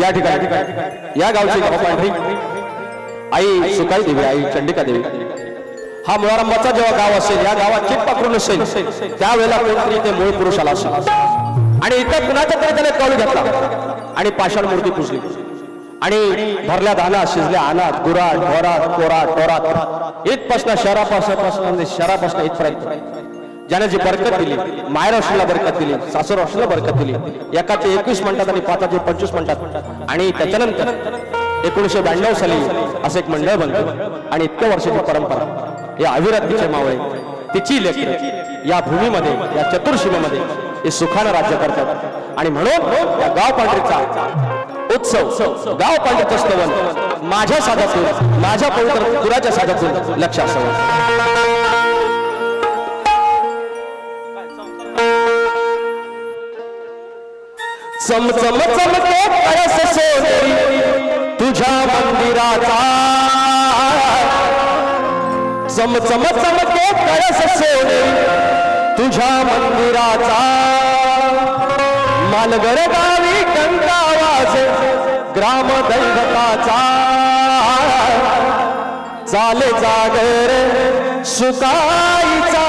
या ठिकाणी या गावची गाव पांढरी आई सुकाई देवी आई चंडिका देवी. हा मुळारंभाचा जेव्हा गाव असेल या गावात चित पाखरून असेल त्यावेळेला कोणतरी ते मूळ पुरुषाला असेल. आणि इथं कुणाच्या तरी त्याने कौल घेतला. आणि पाषाण मूर्ती पुजली. आणि भरल्या धाना शिजल्या अनात गुराट ढोरात कोराट टोरात इथपासून शहरापासून शहरापासून इथपर्यंत. ज्याने जी बरकत दिली मायर असलेला बरकत दिली सासर असलेला बरकत दिली एकाचे एकवीस म्हणतात आणि पाचाचे पंचवीस म्हणतात. आणि त्याच्यानंतर एकोणीसशे ब्याण्णव साली असं एक मंडळ बनलं. आणि इतक्या वर्षाची परंपरा. या अविरतीचे मावळे तिची लेख या भूमीमध्ये या चतुर्शिमेमध्ये हे सुखानं राज्य करतात. आणि म्हणून या गाव पांढरीचा उत्सव गाव पांढरीचं स्तवन माझ्या साधातून माझ्या पवित्र पुराच्या साधातून लक्ष असावं चमचम चमके कळस सोनेरी तुझ्या मंदिराचा. चमचम चमके कळस सोनेरी तुझ्या मंदिराचा. मालगर गावी कंटावाज ग्राम दैवताचा. चाले जागर सुकाईचा.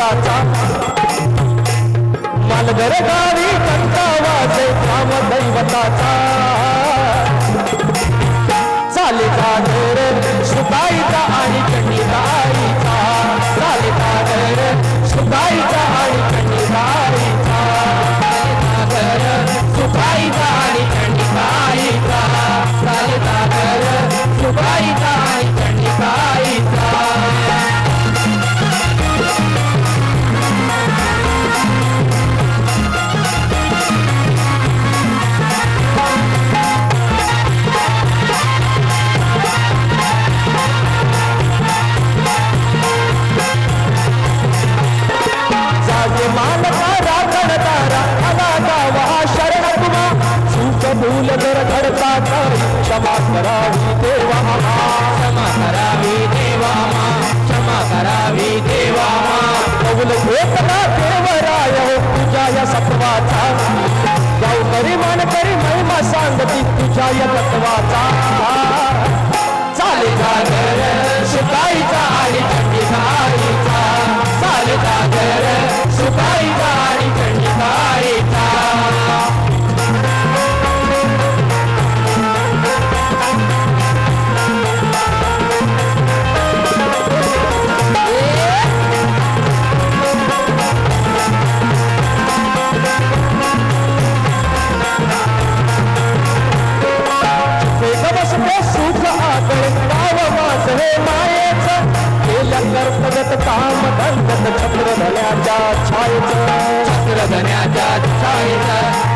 मंदिराचा मालगर गावी कंटा वाजे ग्राम दैवताचा भूल घडता तर क्षमा करावी देवा क्षमा करावी देवा क्षमा करावी देवा कौल घेतला देवराय तुझ्या या सत्वाचा गावकरी मानकरी महिमा सांगती तुझ्या या तत्वाचा चाले जागर मायेच केल्या कर्तव्यात काम धंदत छत्र धन्याच्या छायेच. छत्र धन्याच्या छायेच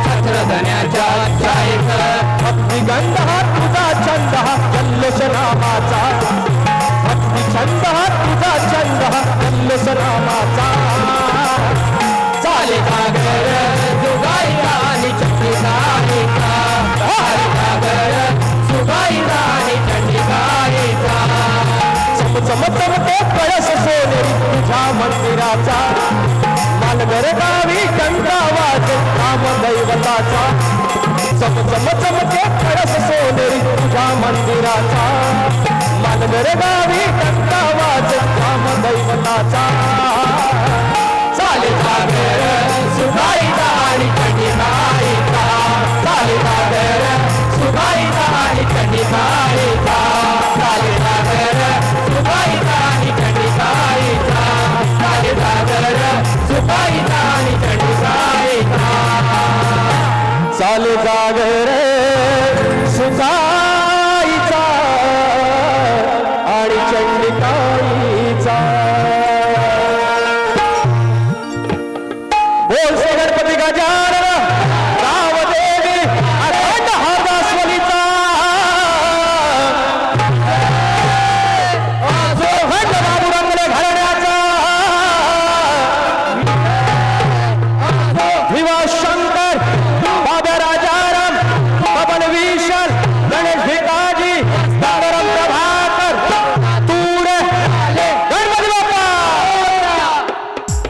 छत्र धन्याच्या छायेच. भक्ती गंध हा तुझा छंद हा. चम कळस सोनेरी तुझ्या मंदिराचा मालगर गावी गंगा वाज राम दैवताचा. चम चम चमके कळस सोनेरी तुझ्या मंदिराचा मालगर गावी गंगा वाज राम दैवताचा. चाले जागर सुगाईचा आणि चंडिकाईचा चाले जागर सुगाईचा आणि चंडिकाईचा चाले चंडिकाईचा चाले जागर सुगा